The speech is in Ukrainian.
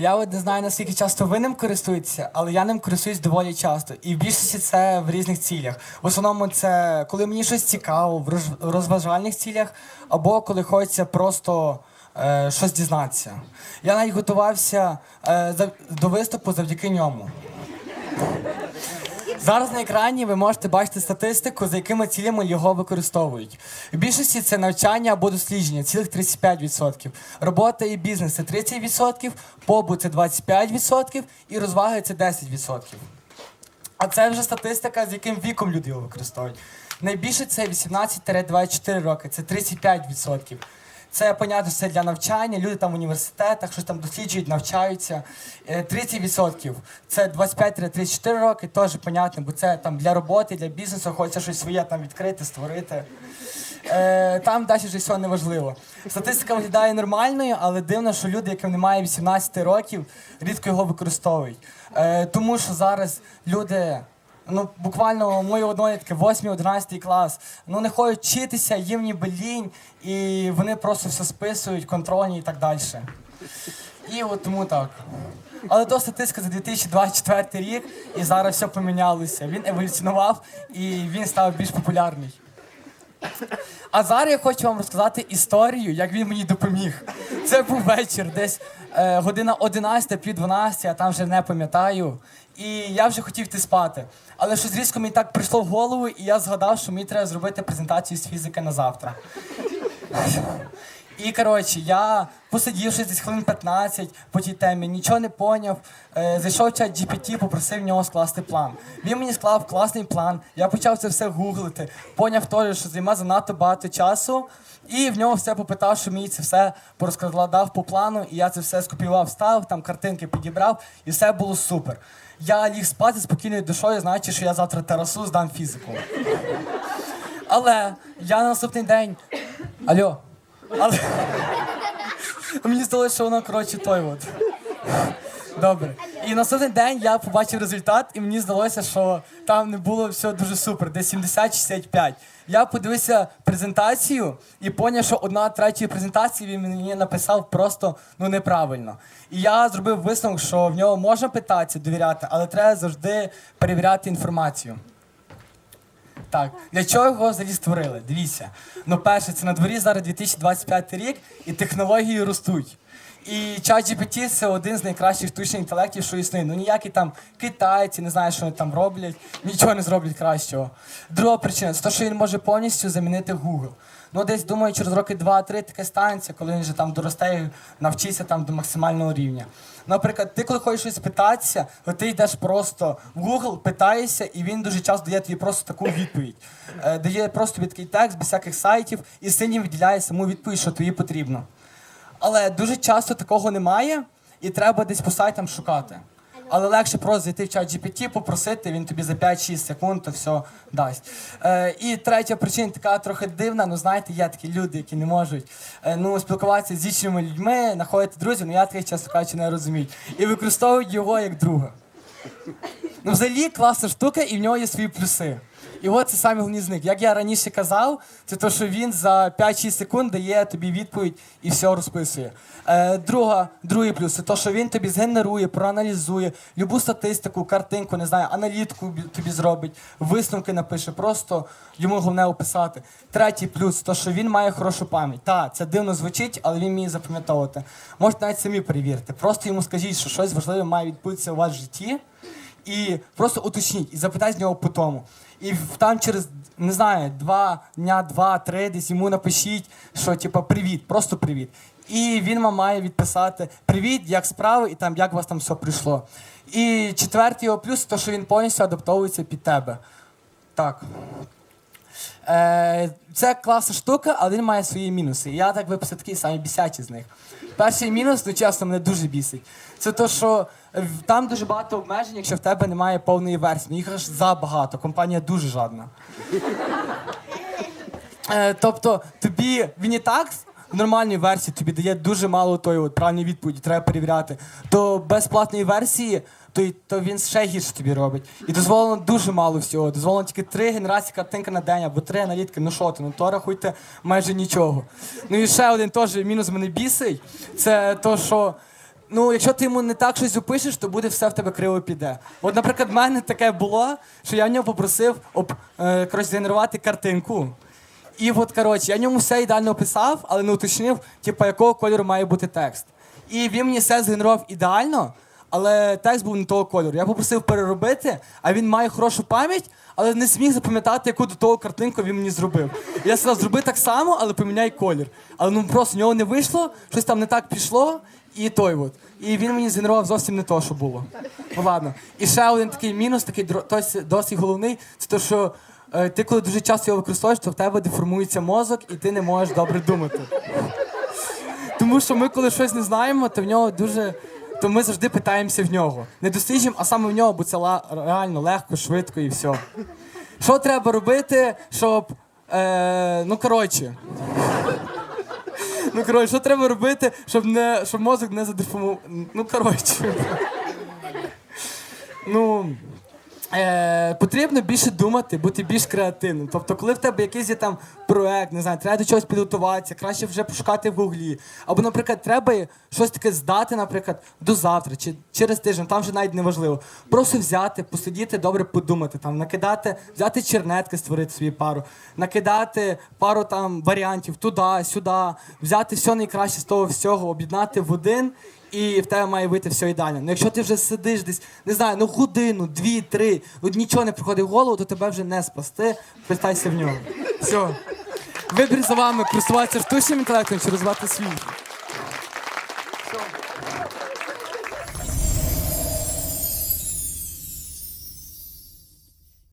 Я от не знаю, наскільки часто ви ним користуєтеся, але я ним користуюсь доволі часто. І в більшості це в різних цілях. В основному це коли мені щось цікаво, в роз- розважальних цілях, або коли хочеться просто е, щось дізнатися. Я навіть готувався е, до виступу завдяки ньому. Зараз на екрані ви можете бачити статистику, за якими цілями його використовують. В більшості це навчання або дослідження, цілих 35%. Робота і бізнес це 30%, побут це 25% і розваги це 10%. А це вже статистика, з яким віком люди його використовують. Найбільше це 18-24 роки, це 35%. Це, понятно, це для навчання, люди там в університетах, щось там досліджують, навчаються. Е, 30% це 25-34 роки, теж понятно, бо це там для роботи, для бізнесу, хочеться щось своє там відкрити, створити. Е, там далі вже все неважливо. Статистика виглядає нормальною, але дивно, що люди, яким немає 18 років, рідко його використовують. Е, тому що зараз люди. Ну, буквально мої однолітки, 8-11 клас, ну не хочуть вчитися, їм ніби лінь, і вони просто все списують, контрольні і так далі. І от тому так. Але то статистика за 2024 рік, і зараз все помінялося. Він еволюціонував і він став більш популярний. А зараз я хочу вам розказати історію, як він мені допоміг. Це був вечір, десь е, година 11, пів 12, я там вже не пам'ятаю. І я вже хотів йти спати. Але щось різко мені так прийшло в голову, і я згадав, що мені треба зробити презентацію з фізики на завтра. І коротше, я посидів щось десь хвилин 15 по тій темі, нічого не поняв. Е, зайшов в чат GPT, попросив в нього скласти план. Він мені склав класний план. Я почав це все гуглити. Поняв теж, що займе занадто багато часу. І в нього все попитав, що мені це все порозкладав по плану, і я це все скопіював, став, там картинки підібрав, і все було супер. Я ліг спати спокійною душою, знаючи, що я завтра терасу здам фізику. Але я на наступний день. Алло. Але... Мені здалося, що воно, коротше, той от. Добре. І наступний день я побачив результат, і мені здалося, що там не було все дуже супер, десь 70-65. Я подивився презентацію і зрозумів, що одна третя презентації він мені написав просто ну неправильно. І я зробив висновок, що в нього можна питатися, довіряти, але треба завжди перевіряти інформацію. Так, для чого його взагалі створили? Дивіться. Ну, перше, це на дворі зараз 2025 рік, і технології ростуть. І ChatGPT – це один з найкращих штучних інтелектів, що існує. Ну ніякі там китайці, не знаю, що вони там роблять, нічого не зроблять кращого. Друга причина це те, що він може повністю замінити Google. Ну, десь думаю, через роки 2-3 таке станеться, коли він вже там доросте і навчиться там до максимального рівня. Наприклад, ти коли хочеш щось питатися, то ти йдеш просто в Google, питаєшся, і він дуже часто дає тобі просто таку відповідь. Е, дає просто такий текст без всяких сайтів, і синім виділяє саму відповідь, що тобі потрібно. Але дуже часто такого немає, і треба десь по сайтам шукати. Але легше просто зайти в чат GPT, попросити, він тобі за 5-6 секунд то все дасть. Е, і третя причина така трохи дивна. Ну знаєте, є такі люди, які не можуть е, ну, спілкуватися з іншими людьми, знаходити друзів, ну я таких, чесно кажучи, не розумію. І використовують його як друга. Ну, взагалі класна штука, і в нього є свої плюси. І от це саме головні. Як я раніше казав, це те, що він за 5-6 секунд дає тобі відповідь і все розписує. Е, друга, другий плюс це те, що він тобі згенерує, проаналізує любу статистику, картинку, не знаю, аналітику тобі зробить, висновки напише. Просто йому головне описати. Третій плюс то, що він має хорошу пам'ять. Так, це дивно звучить, але він вміє запам'ятовувати. Можете навіть самі перевірити. Просто йому скажіть, що щось важливе має відбутися у вас в житті і просто уточніть і запитайте з нього по тому. І там через, не знаю, два дня, два-три, десь йому напишіть, що типа привіт, просто привіт. І він вам має відписати Привіт, як справи, і там як у вас там все прийшло. І четвертий його плюс, то що він повністю адаптовується під тебе. Так. Е, це класна штука, але він має свої мінуси. Я так виписав такі самі бісячі з них. Перший мінус, ну чесно, мене дуже бісить. Це то, що там дуже багато обмежень, якщо в тебе немає повної версії. Їх аж забагато. Компанія дуже жадна. Е, тобто, тобі він і так в нормальній версії тобі дає дуже мало тої от правильної відповіді, треба перевіряти. То безплатної версії, то, то він ще гірше тобі робить. І дозволено дуже мало всього. Дозволено тільки три генерації картинки на день або три аналітики. Ну що ти, ну то рахуйте майже нічого. Ну і ще один теж мінус мене бісить. Це то, що Ну, якщо ти йому не так щось опишеш, то буде все в тебе криво піде. От, наприклад, в мене таке було, що я в нього попросив об, е, коротше, згенерувати картинку. І от, коротше, я в ньому все ідеально описав, але не уточнив, типу, якого кольору має бути текст. І він мені все згенерував ідеально, але текст був не того кольору. Я попросив переробити, а він має хорошу пам'ять, але не зміг запам'ятати, яку до того картинку він мені зробив. Я сказав, зроби так само, але поміняй колір. Але ну просто в нього не вийшло, щось там не так пішло, і той от. І він мені згенерував зовсім не то, що було. Ну ладно. І ще один такий мінус, такий досить, досить головний, це те, що е, ти коли дуже часто його використовуєш, то в тебе деформується мозок, і ти не можеш добре думати. Тому що ми, коли щось не знаємо, то в нього дуже. То ми завжди питаємося в нього. Не досліджуємо, а саме в нього, бо це реально легко, швидко і все. Що треба робити, щоб. Е, ну, коротше. Ну, коротше, що треба робити, щоб, не, щоб мозок не задефумував. Ну, коротше. Ну. Е, потрібно більше думати, бути більш креативним. Тобто, коли в тебе якийсь є там проект, не знаю, треба до чогось підготуватися, краще вже пошукати в гуглі. Або, наприклад, треба щось таке здати, наприклад, до завтра чи через тиждень, там вже навіть не важливо. Просто взяти, посидіти, добре подумати, там, накидати, взяти чернетки, створити собі пару, накидати пару там варіантів туди, сюди, взяти все найкраще з того всього, об'єднати в один. І в тебе має вийти все ідеально. Ну якщо ти вже сидиш десь, не знаю, ну годину, дві, три, от нічого не приходить в голову, то тебе вже не спасти. Питайся в нього. Все. Вибір за вами користуватися штучним інтелектом чи розвивати свій.